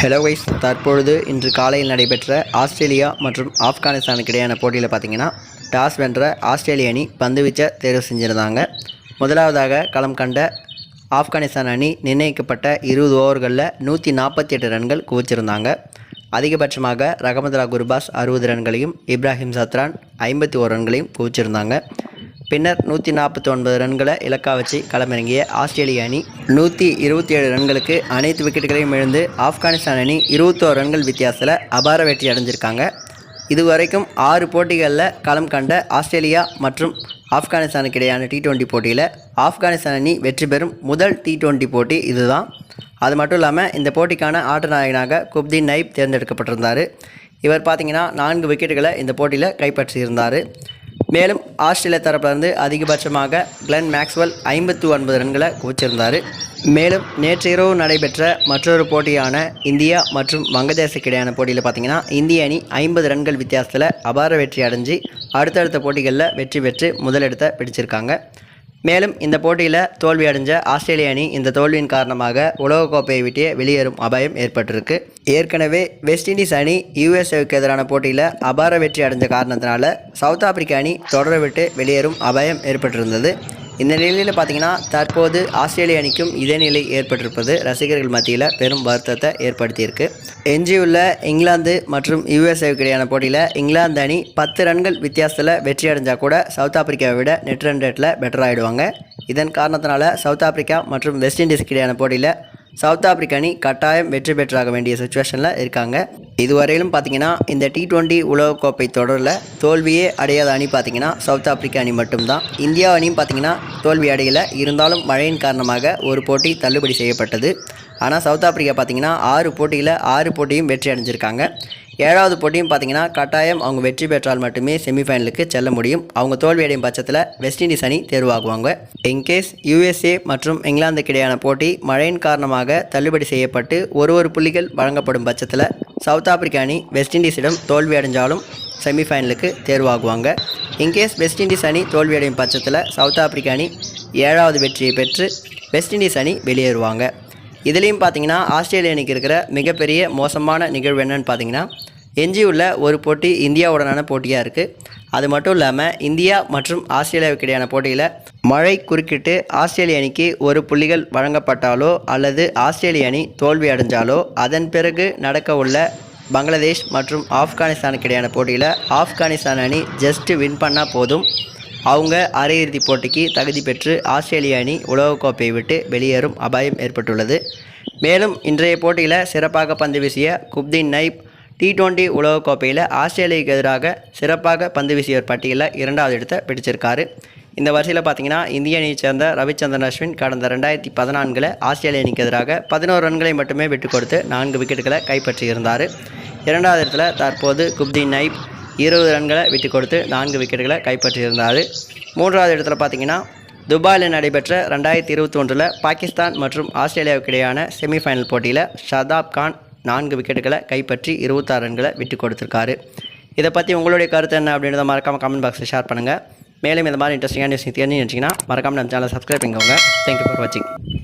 Hello wise தற்பொழுது இன்று காலையில் நடைபெற்ற ஆஸ்திரேலியா மற்றும் ஆப்கானிஸ்தானுக்கு இடையான போட்டியில் பார்த்தீங்கன்னா டாஸ் வென்ற ஆஸ்திரேலிய அணி பந்து வீச்ச தேர்வு செஞ்சுருந்தாங்க. முதலாவதாக களம் கண்ட ஆப்கானிஸ்தான் அணி நிர்ணயிக்கப்பட்ட இருபது ஓவர்களில் நூற்றி நாற்பத்தி எட்டு ரன்கள் குவிச்சிருந்தாங்க. அதிகபட்சமாக ரகமதுல்லா குர்பாஸ் அறுபது ரன்களையும் இப்ராஹிம் சத்ரான் ஐம்பத்தி ஓர் ரன்களையும் குவிச்சிருந்தாங்க. பின்னர் நூற்றி நாற்பத்தி ஒன்பது ரன்களை இலக்கா வச்சு களமிறங்கிய ஆஸ்திரேலிய அணி நூற்றி இருபத்தி ஏழு ரன்களுக்கு அனைத்து விக்கெட்டுகளையும் இழந்து ஆப்கானிஸ்தான் அணி இருபத்தோரு ரன்கள் வித்தியாசத்தில் அபார வெற்றி அடைஞ்சிருக்காங்க. இதுவரைக்கும் ஆறு போட்டிகளில் களம் கண்ட ஆஸ்திரேலியா மற்றும் ஆப்கானிஸ்தானுக்கு இடையான டி டுவெண்ட்டி போட்டியில் ஆப்கானிஸ்தான் அணி வெற்றி பெறும் முதல் டி டுவெண்ட்டி போட்டி இதுதான். அது மட்டும் இல்லாமல் இந்த போட்டிக்கான ஆட்ட நாயகனாக குப்தீன் நைப் தேர்ந்தெடுக்கப்பட்டிருந்தார். இவர் பார்த்திங்கன்னா நான்கு விக்கெட்டுகளை இந்த போட்டியில் கைப்பற்றியிருந்தார். மேலும் ஆஸ்திரேலியா தரப்பிலிருந்து அதிகபட்சமாக கிளென் மேக்ஸ்வெல் ஐம்பத்தி ஒன்பது ரன்களை குவிச்சிருந்தார். மேலும் நேற்று இரவு நடைபெற்ற மற்றொரு போட்டியான இந்தியா மற்றும் வங்கதேசக்கு இடையான போட்டியில் பார்த்தீங்கன்னா இந்திய அணி ஐம்பது ரன்கள் வித்தியாசத்தில் அபார வெற்றி அடைஞ்சு அடுத்தடுத்த போட்டிகளில் வெற்றி பெற்று முதலிடத்தை பிடிச்சிருக்காங்க. மேலும் இந்த போட்டியில் தோல்வி அடைஞ்ச ஆஸ்திரேலிய அணி இந்த தோல்வியின் காரணமாக உலகக்கோப்பையை விட்டே வெளியேறும் அபாயம் ஏற்பட்டிருக்கு. ஏற்கனவே வெஸ்ட் இண்டீஸ் அணி யுஎஸ்ஏவுக்கு எதிரான போட்டியில் அபார வெற்றி அடைஞ்ச காரணத்தினால சவுத் ஆப்பிரிக்க அணி தொடரை விட்டு வெளியேறும் அபாயம் ஏற்பட்டிருந்தது. இந்த நிலையில் பார்த்தீங்கன்னா தற்போது ஆஸ்திரேலிய அணிக்கும் இதே நிலை ஏற்பட்டிருப்பது ரசிகர்கள் மத்தியில் பெரும் வருத்தத்தை ஏற்படுத்தியிருக்கு. எஞ்சியுள்ள இங்கிலாந்து மற்றும் யுஎஸ்ஏவுக்கு இடையான போட்டியில் இங்கிலாந்து அணி பத்து ரன்கள் வித்தியாசத்தில் வெற்றி அடைஞ்சால் கூட சவுத் ஆப்பிரிக்காவை விட நெட் ரன் ரேட்டில் பெட்டர் ஆகிடுவாங்க இதன் காரணத்தினால சவுத் ஆப்பிரிக்கா மற்றும் வெஸ்ட் இண்டீஸ்க்கு இடையான போட்டியில் சவுத் ஆப்பிரிக்க அணி கட்டாயம் வெற்றி பெற்றாக வேண்டிய சுச்சுவேஷனில் இருக்காங்க. இதுவரையிலும் பார்த்தீங்கன்னா இந்த டி டுவெண்ட்டி உலகக்கோப்பை தொடரில் தோல்வியே அடையாத அணி பார்த்தீங்கன்னா சவுத் ஆப்பிரிக்க அணி மட்டும்தான். இந்தியா அணியும் பார்த்தீங்கன்னா தோல்வி அடையலை. இருந்தாலும் மழையின் காரணமாக ஒரு போட்டி தள்ளுபடி செய்யப்பட்டது. ஆனால் சவுத் ஆப்பிரிக்கா பார்த்தீங்கன்னா ஆறு போட்டியில் ஆறு போட்டியும் வெற்றி அடைஞ்சிருக்காங்க. ஏழாவது போட்டியும் பார்த்தீங்கன்னா கட்டாயம் அவங்க வெற்றி பெற்றால் மட்டுமே செமிஃபைனலுக்கு செல்ல முடியும். அவங்க தோல்வி அடையும் பட்சத்தில் வெஸ்ட் இண்டீஸ் அணி தேர்வாகுவாங்க. இன்கேஸ் யுஎஸ்ஏ மற்றும் இங்கிலாந்துக்கு இடையான போட்டி மழையின் காரணமாக தள்ளுபடி செய்யப்பட்டு ஒரு ஒரு புள்ளிகள் வழங்கப்படும் பட்சத்தில் சவுத் ஆப்பிரிக்கா அணி வெஸ்ட் இண்டீஸிடம் தோல்வி அடைஞ்சாலும் செமிஃபைனலுக்கு தேர்வாகுவாங்க. இன்கேஸ் வெஸ்ட் இண்டீஸ் அணி தோல்வியடையும் பட்சத்தில் சவுத் ஆப்பிரிக்கா அணி ஏழாவது வெற்றியை பெற்று வெஸ்ட் இண்டீஸ் அணி வெளியேறுவாங்க. இதுலேயும் பார்த்தீங்கன்னா ஆஸ்திரேலிய அணிக்கு இருக்கிற மிகப்பெரிய மோசமான நிகழ்வு என்னன்னு பார்த்தீங்கன்னா எஞ்சியுள்ள ஒரு போட்டி இந்தியாவுடனான போட்டியாக இருக்குது அது மட்டும் இல்லாமல் இந்தியா மற்றும் ஆஸ்திரேலியாவுக்கு இடையான போட்டியில் மழை குறுக்கிட்டு ஆஸ்திரேலிய அணிக்கு ஒரு புள்ளிகள் வழங்கப்பட்டாலோ அல்லது ஆஸ்திரேலிய அணி தோல்வி அடைஞ்சாலோ அதன் பிறகு நடக்க உள்ள பங்களாதேஷ் மற்றும் ஆப்கானிஸ்தானுக்கு இடையான போட்டியில் ஆப்கானிஸ்தான் அணி ஜஸ்ட் வின் பண்ணால் போதும். அவங்க அரையிறுதி போட்டிக்கு தகுதி பெற்று ஆஸ்திரேலிய அணி உலகக்கோப்பையை விட்டு வெளியேறும் அபாயம் ஏற்பட்டுள்ளது. மேலும் இன்றைய போட்டியில் சிறப்பாக பந்து வீசிய குப்தீன் நைப் டி டுவெண்ட்டி உலகக்கோப்பையில் ஆஸ்திரேலியாவுக்கு எதிராக சிறப்பாக பந்து வீசியவர் பட்டியலில் இரண்டாவது இடத்தை பிடிச்சிருக்காரு. இந்த வரிசையில் பார்த்தீங்கன்னா இந்திய அணியைச் சேர்ந்த ரவிச்சந்திரன் அஸ்வின் கடந்த ரெண்டாயிரத்தி பதினான்கில் ஆஸ்திரேலிய அணிக்கு எதிராக பதினோரு ரன்களை மட்டுமே விட்டு கொடுத்து நான்கு விக்கெட்டுகளை கைப்பற்றியிருந்தார். இரண்டாவது இடத்துல தற்போது குப்தீன் நைப் இருபது ரன்களை விட்டு கொடுத்து நான்கு விக்கெட்டுகளை கைப்பற்றியிருந்தார். மூன்றாவது இடத்துல பார்த்தீங்கன்னா துபாயில் நடைபெற்ற ரெண்டாயிரத்தி இருபத்தி ஒன்றில் பாகிஸ்தான் மற்றும் ஆஸ்திரேலியாவுக்கு இடையான செமிஃபைனல் போட்டியில் ஷதாப் கான் நான்கு விக்கெட்டுகளை கைப்பற்றி இருபத்தாறு ரன்களை விட்டு கொடுத்துருக்காரு. இதை பற்றி உங்களுடைய கருத்து என்ன அப்படின்றத மறக்காமல் கமெண்ட் பாக்ஸில் ஷேர் பண்ணுங்கள் மேலும் இந்த மாதிரி இன்ட்ரெஸ்டிங்கான நியூஸ் தெரிஞ்சு நினச்சிங்கன்னா மறக்காமல் நம்ம சேனலை சப்ஸ்கிரைப் பண்ணிக்கோங்க. தேங்க்யூ ஃபார் வாட்சிங்